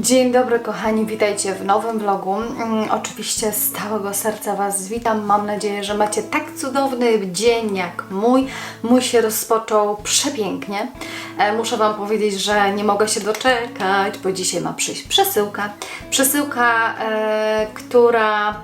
Dzień dobry kochani, witajcie w nowym vlogu. Mm, Oczywiście z całego serca Was witam. Mam nadzieję, że macie tak cudowny dzień jak mój. Mój się rozpoczął przepięknie. E, Muszę Wam powiedzieć, że nie mogę się doczekać, bo dzisiaj ma przyjść przesyłka. Przesyłka, e, która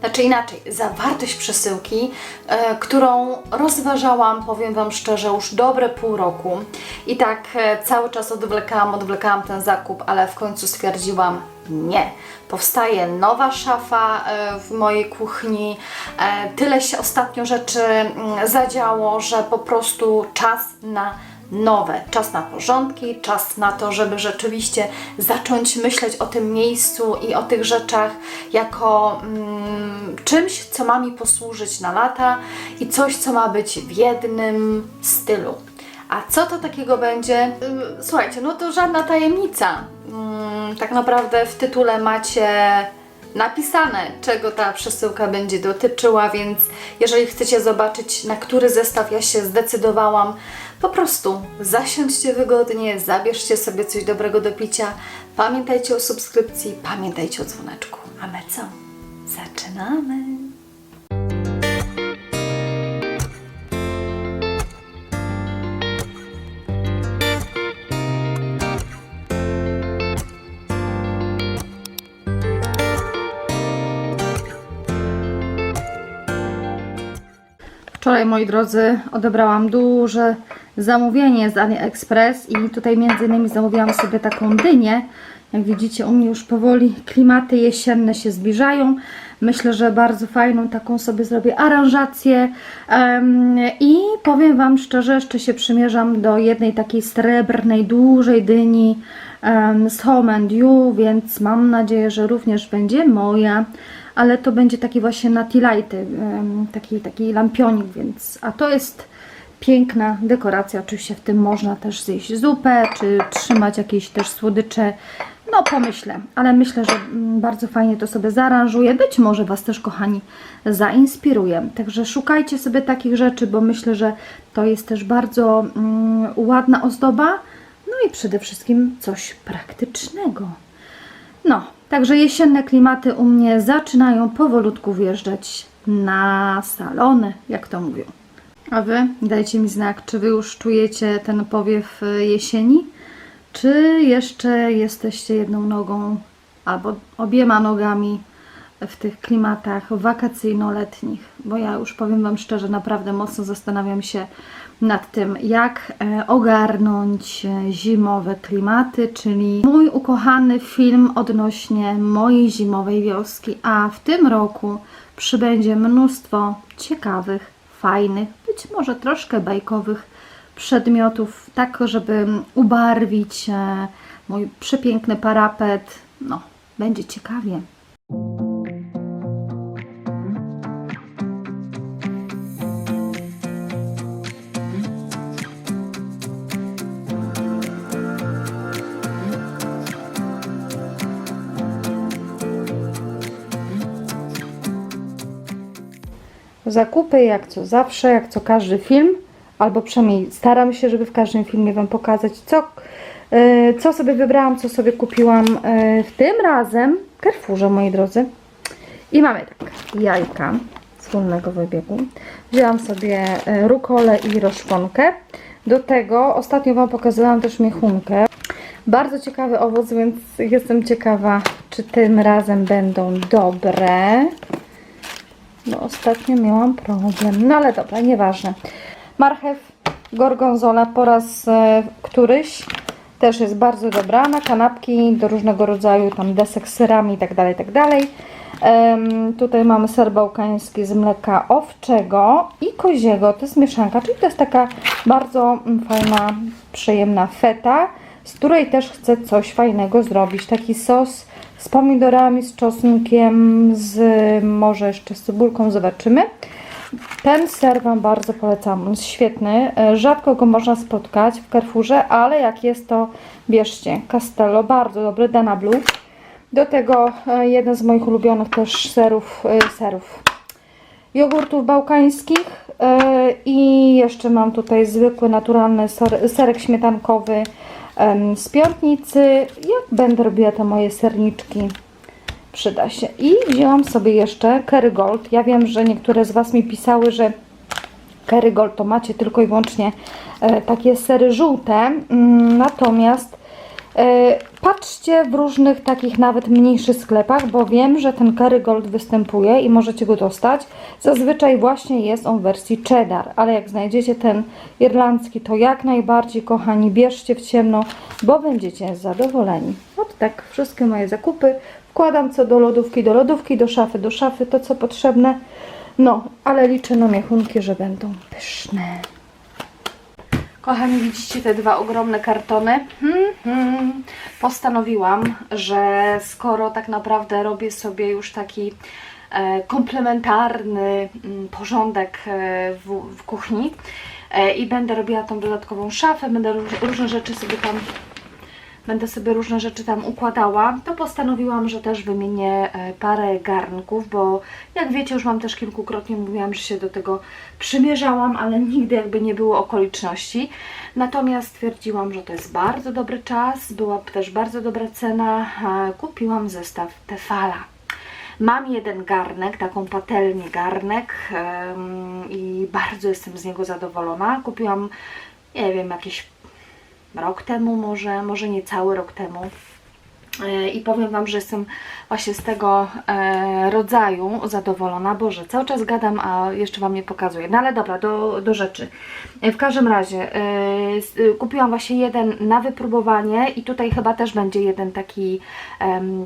znaczy inaczej, zawartość przesyłki, e, którą rozważałam, powiem Wam szczerze, już dobre pół roku. I tak e, cały czas odwlekałam, odwlekałam ten zakup, ale w końcu stwierdziłam nie. Powstaje nowa szafa e, w mojej kuchni. E, tyle się ostatnio rzeczy mm, zadziało, że po prostu czas na nowe. Czas na porządki, czas na to, żeby rzeczywiście zacząć myśleć o tym miejscu i o tych rzeczach jako mm, czymś, co ma mi posłużyć na lata i coś, co ma być w jednym stylu. A co to takiego będzie? Słuchajcie, no to żadna tajemnica. Mm, Tak naprawdę w tytule macie napisane, czego ta przesyłka będzie dotyczyła, więc jeżeli chcecie zobaczyć, na który zestaw ja się zdecydowałam, po prostu zasiądźcie wygodnie, zabierzcie sobie coś dobrego do picia. Pamiętajcie o subskrypcji, pamiętajcie o dzwoneczku. A my co? Zaczynamy! Wczoraj, moi drodzy, odebrałam duże zamówienie z AliExpress i tutaj między innymi zamówiłam sobie taką dynię. Jak widzicie, u mnie już powoli klimaty jesienne się zbliżają. Myślę, że bardzo fajną taką sobie zrobię aranżację Em, i powiem Wam szczerze, jeszcze się przymierzam do jednej takiej srebrnej, dużej dyni em, z Home and You, więc mam nadzieję, że również będzie moja ale to będzie taki właśnie na tea lighty, em, taki, taki lampionik, więc a to jest piękna dekoracja. Oczywiście w tym można też zjeść zupę, czy trzymać jakieś też słodycze. No pomyślę, ale myślę, że mm, bardzo fajnie to sobie zaaranżuję. Być może Was też, kochani, zainspiruję. Także szukajcie sobie takich rzeczy, bo myślę, że to jest też bardzo mm, ładna ozdoba. No i przede wszystkim coś praktycznego. No, także jesienne klimaty u mnie zaczynają powolutku wjeżdżać na salony, jak to mówią. A Wy dajcie mi znak, czy Wy już czujecie ten powiew y, jesieni, czy jeszcze jesteście jedną nogą albo obiema nogami w tych klimatach wakacyjno-letnich, bo ja już powiem Wam szczerze, naprawdę mocno zastanawiam się nad tym, jak e, ogarnąć e, zimowe klimaty, czyli mój ukochany film odnośnie mojej zimowej wioski, a w tym roku przybędzie mnóstwo ciekawych, fajnych, być może troszkę bajkowych przedmiotów, tak żeby ubarwić e, mój przepiękny parapet. No, będzie ciekawie. Zakupy jak co zawsze, jak co każdy film, albo przynajmniej staram się, żeby w każdym filmie Wam pokazać, co, e, co sobie wybrałam, co sobie kupiłam e, w tym razem w Carrefourze, moi drodzy. I mamy tak, jajka wspólnego wybiegu. Wzięłam sobie e, rukolę i roszponkę. Do tego ostatnio Wam pokazywałam też miechunkę. Bardzo ciekawy owoc, więc jestem ciekawa, czy tym razem będą dobre. No ostatnio miałam problem, no ale dobra, nieważne. Marchew, gorgonzola po raz e, któryś też jest bardzo dobra na kanapki do różnego rodzaju tam desek z serami i dalej, tak dalej. Em, tutaj mamy ser bałkański z mleka owczego i koziego, to jest mieszanka, czyli to jest taka bardzo mm, fajna, przyjemna feta, z której też chcę coś fajnego zrobić. Taki sos z pomidorami, z czosnkiem, z może jeszcze z cebulką, zobaczymy. Ten ser Wam bardzo polecam, on jest świetny. E, Rzadko go można spotkać w Carrefourze, ale jak jest to bierzcie. Castello, bardzo dobry, Dana Blue. Do tego e, jeden z moich ulubionych też serów, e, serów jogurtów bałkańskich i jeszcze mam tutaj zwykły, naturalny ser, serek śmietankowy z piątnicy. Jak będę robiła te moje serniczki, przyda się. I wzięłam sobie jeszcze Kerrygold. Ja wiem, że niektóre z Was mi pisały, że Kerrygold to macie tylko i wyłącznie e, takie sery żółte, mm, natomiast patrzcie w różnych takich nawet mniejszych sklepach, bo wiem, że ten Kerrygold występuje i możecie go dostać. Zazwyczaj właśnie jest on w wersji cheddar, ale jak znajdziecie ten irlandzki, to jak najbardziej kochani, bierzcie w ciemno, bo będziecie zadowoleni. Od tak, wszystkie moje zakupy wkładam co do lodówki, do lodówki, do szafy, do szafy, to co potrzebne. No, ale liczę na miechunki, że będą pyszne. Kochani, widzicie te dwa ogromne kartony? Hmm, hmm. Postanowiłam, że skoro tak naprawdę robię sobie już taki e, komplementarny mm, porządek e, w, w kuchni e, i będę robiła tą dodatkową szafę, będę róż, różne rzeczy sobie tam będę sobie różne rzeczy tam układała, to postanowiłam, że też wymienię e, parę garnków, bo jak wiecie, już Wam też kilkukrotnie mówiłam, że się do tego przymierzałam, ale nigdy jakby nie było okoliczności. Natomiast stwierdziłam, że to jest bardzo dobry czas, była też bardzo dobra cena, kupiłam zestaw Tefala. Mam jeden garnek, taką patelnię garnek i bardzo jestem z niego zadowolona. Kupiłam, nie wiem, jakieś rok temu, może, może nie cały rok temu. E, I powiem Wam, że jestem właśnie z tego e, rodzaju zadowolona. Boże, cały czas gadam, a jeszcze Wam nie pokazuję. No ale dobra, do, do rzeczy. E, w każdym razie kupiłam właśnie jeden na wypróbowanie i tutaj chyba też będzie jeden taki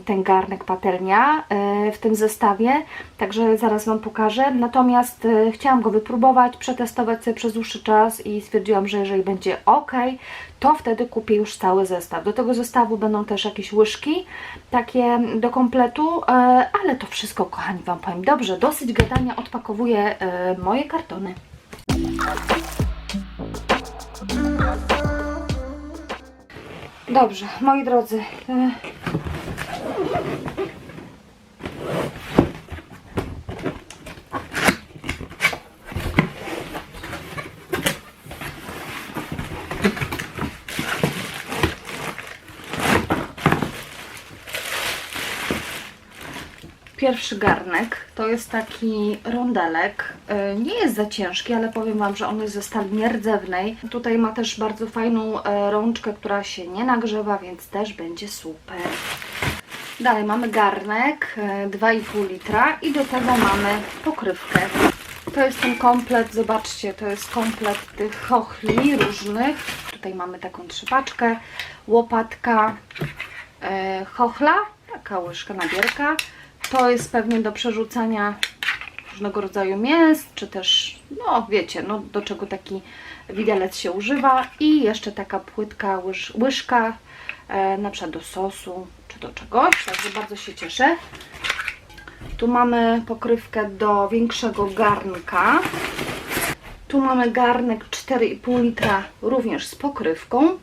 ten garnek patelnia w tym zestawie. Także zaraz Wam pokażę. Natomiast chciałam go wypróbować, przetestować sobie przez dłuższy czas i stwierdziłam, że jeżeli będzie ok, to wtedy kupię już cały zestaw. Do tego zestawu będą też jakieś łyżki, takie do kompletu, e, ale to wszystko, kochani, Wam powiem. Dobrze, dosyć gadania, odpakowuję e, moje kartony. Dobrze, moi drodzy. Pierwszy garnek to jest taki rondelek. E, Nie jest za ciężki, ale powiem Wam, że on jest ze stali nierdzewnej. Tutaj ma też bardzo fajną e, rączkę, która się nie nagrzewa, więc też będzie super. Dalej mamy garnek e, 2,5 litra i do tego mamy pokrywkę. To jest ten komplet, zobaczcie, to jest komplet tych chochli różnych. Tutaj mamy taką trzypaczkę, łopatka, e, chochla, taka łyżka, nabierka. To jest pewnie do przerzucania różnego rodzaju mięs, czy też, no wiecie, no do czego taki widelec się używa. I jeszcze taka płytka łyż, łyżka, e, na przykład do sosu, czy do czegoś. Także bardzo się cieszę. Tu mamy pokrywkę do większego garnka. Tu mamy garnek 4,5 litra również z pokrywką.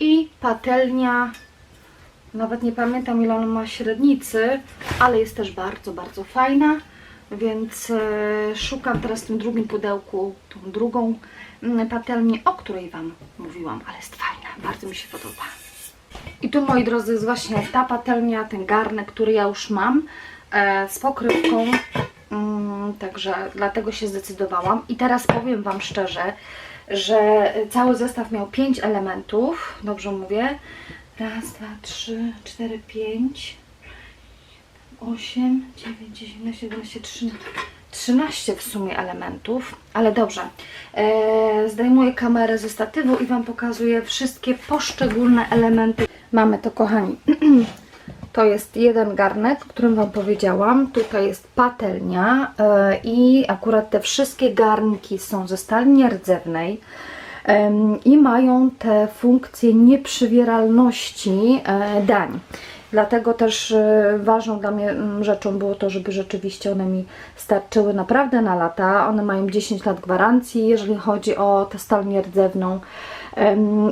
I patelnia nawet nie pamiętam ile ona ma średnicy, ale jest też bardzo, bardzo fajna. Więc e, szukam teraz w tym drugim pudełku tą drugą mm, patelnię, o której Wam mówiłam, ale jest fajna, bardzo mi się podoba. I tu moi drodzy jest właśnie ta patelnia, ten garnek, który ja już mam e, z pokrywką. Mm, także dlatego się zdecydowałam. I teraz powiem Wam szczerze, że cały zestaw miał 5 elementów, dobrze mówię. Raz, dwa, trzy, cztery, pięć, osiem, dziewięć, dziesięć, jedenaście, trzynaście. 13 w sumie elementów, ale dobrze. E, zdejmuję kamerę ze statywu i Wam pokazuję wszystkie poszczególne elementy. Mamy to, kochani. To jest jeden garnek, o którym Wam powiedziałam. Tutaj jest patelnia e, i akurat te wszystkie garnki są ze stali nierdzewnej i mają te funkcje nieprzywieralności e, dań. Dlatego też e, ważną dla mnie mm, rzeczą było to, żeby rzeczywiście one mi starczyły naprawdę na lata. One mają 10 lat gwarancji, jeżeli chodzi o tę stal nierdzewną.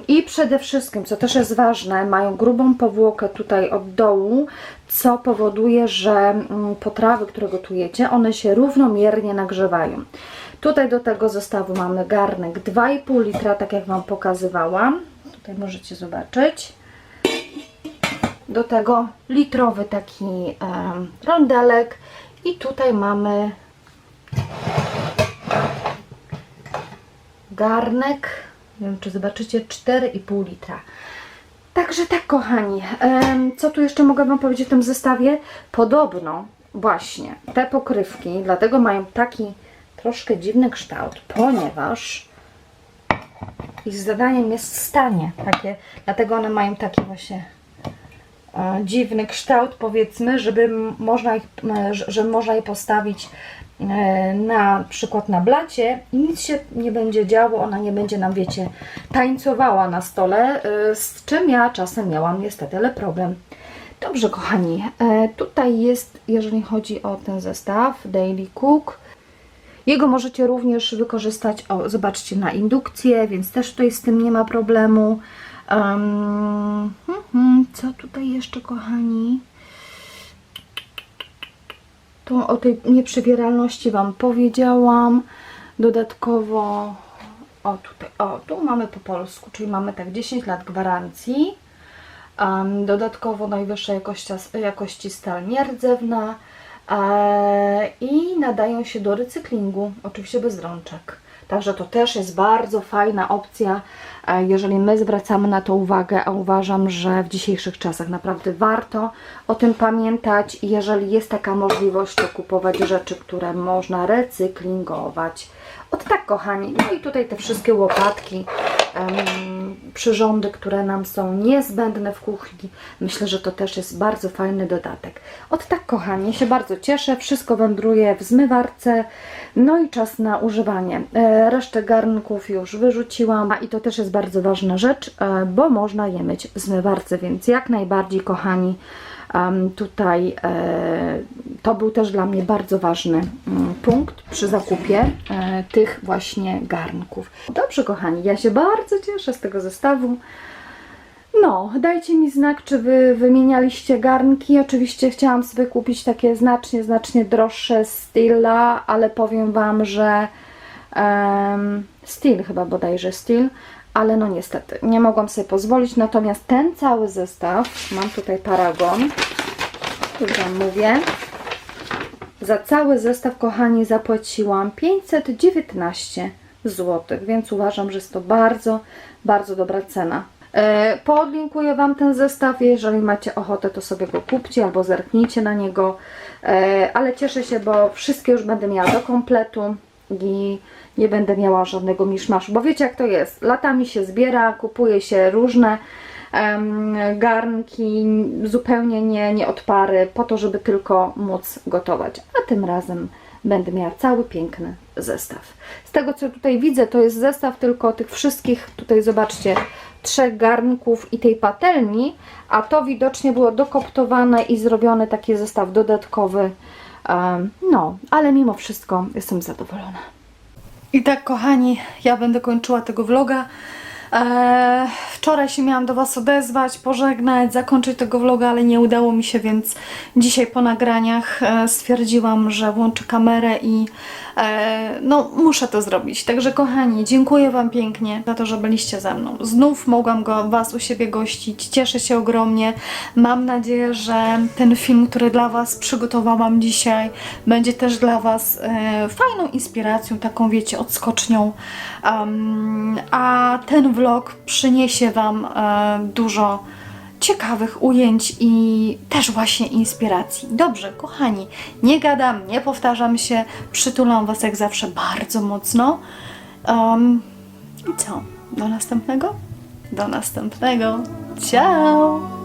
I przede wszystkim, co też jest ważne, mają grubą powłokę tutaj od dołu, co powoduje, że mm, potrawy, które gotujecie, one się równomiernie nagrzewają. Tutaj do tego zestawu mamy garnek 2,5 litra, tak jak Wam pokazywałam. Tutaj możecie zobaczyć. Do tego litrowy taki rondelek i tutaj mamy garnek. Nie wiem, czy zobaczycie, 4,5 litra. Także tak, kochani, co tu jeszcze mogę Wam powiedzieć o tym zestawie? Podobno właśnie te pokrywki, dlatego mają taki troszkę dziwny kształt, ponieważ ich zadaniem jest stanie takie, dlatego one mają taki właśnie e, dziwny kształt, powiedzmy, żeby można ich, e, że, że można je postawić e, na przykład na blacie i nic się nie będzie działo, ona nie będzie nam, wiecie, tańcowała na stole, e, z czym ja czasem miałam niestety, ale problem. Dobrze, kochani, e, tutaj jest, jeżeli chodzi o ten zestaw Daily Cook, jego możecie również wykorzystać, o zobaczcie, na indukcję, więc też tutaj z tym nie ma problemu. Um, co tutaj jeszcze, kochani? To o tej nieprzebieralności Wam powiedziałam. Dodatkowo, o tutaj, o tu mamy po polsku, czyli mamy tak 10 lat gwarancji. Um, dodatkowo najwyższej jakości, jakości stal nierdzewna i nadają się do recyklingu, oczywiście bez rączek. Także to też jest bardzo fajna opcja, e, jeżeli my zwracamy na to uwagę, a uważam, że w dzisiejszych czasach naprawdę warto o tym pamiętać. Jeżeli jest taka możliwość, to kupować rzeczy, które można recyklingować. Od tak, kochani. No i tutaj te wszystkie łopatki, przyrządy, które nam są niezbędne w kuchni. Myślę, że to też jest bardzo fajny dodatek. Od tak, kochani, się bardzo cieszę. Wszystko wędruje w zmywarce. No i czas na używanie. E, Resztę garnków już wyrzuciłam. A i to też jest bardzo ważna rzecz, e, bo można je myć w zmywarce, więc jak najbardziej, kochani, tutaj e, to był też dla mnie bardzo ważny mm, punkt przy zakupie e, tych właśnie garnków. Dobrze, kochani, ja się bardzo cieszę z tego zestawu. No, dajcie mi znak, czy wy wymienialiście garnki. Oczywiście chciałam sobie kupić takie znacznie, znacznie droższe Stila, ale powiem Wam, że um, Steel chyba bodajże Steel, ale no niestety nie mogłam sobie pozwolić. Natomiast ten cały zestaw, mam tutaj paragon, już Wam mówię, za cały zestaw, kochani, zapłaciłam 519 zł, więc uważam, że jest to bardzo, bardzo dobra cena. E, Podlinkuję Wam ten zestaw, jeżeli macie ochotę, to sobie go kupcie albo zerknijcie na niego, E, ale cieszę się, bo wszystkie już będę miała do kompletu i nie będę miała żadnego miszmaszu, bo wiecie jak to jest, latami się zbiera, kupuje się różne garnki, zupełnie nie, nie odpary, po to, żeby tylko móc gotować, a tym razem będę miała cały piękny zestaw. Z tego co tutaj widzę, to jest zestaw tylko tych wszystkich, tutaj zobaczcie, trzech garnków i tej patelni, a to widocznie było dokoptowane i zrobiony taki zestaw dodatkowy. No, ale mimo wszystko jestem zadowolona. I tak, kochani, ja będę kończyła tego vloga. Eee, wczoraj się miałam do Was odezwać, pożegnać, zakończyć tego vloga, ale nie udało mi się, więc dzisiaj po nagraniach e, stwierdziłam, że włączę kamerę i e, no, muszę to zrobić. Także, kochani, dziękuję Wam pięknie za to, że byliście ze mną. Znów mogłam go, Was u siebie gościć. Cieszę się ogromnie. Mam nadzieję, że ten film, który dla Was przygotowałam dzisiaj, będzie też dla Was e, fajną inspiracją, taką wiecie, odskocznią. A ten vlog przyniesie Wam e, dużo ciekawych ujęć i też właśnie inspiracji. Dobrze, kochani, nie gadam, nie powtarzam się, przytulam Was jak zawsze bardzo mocno. Um, I co? Do następnego? Do następnego. Ciao!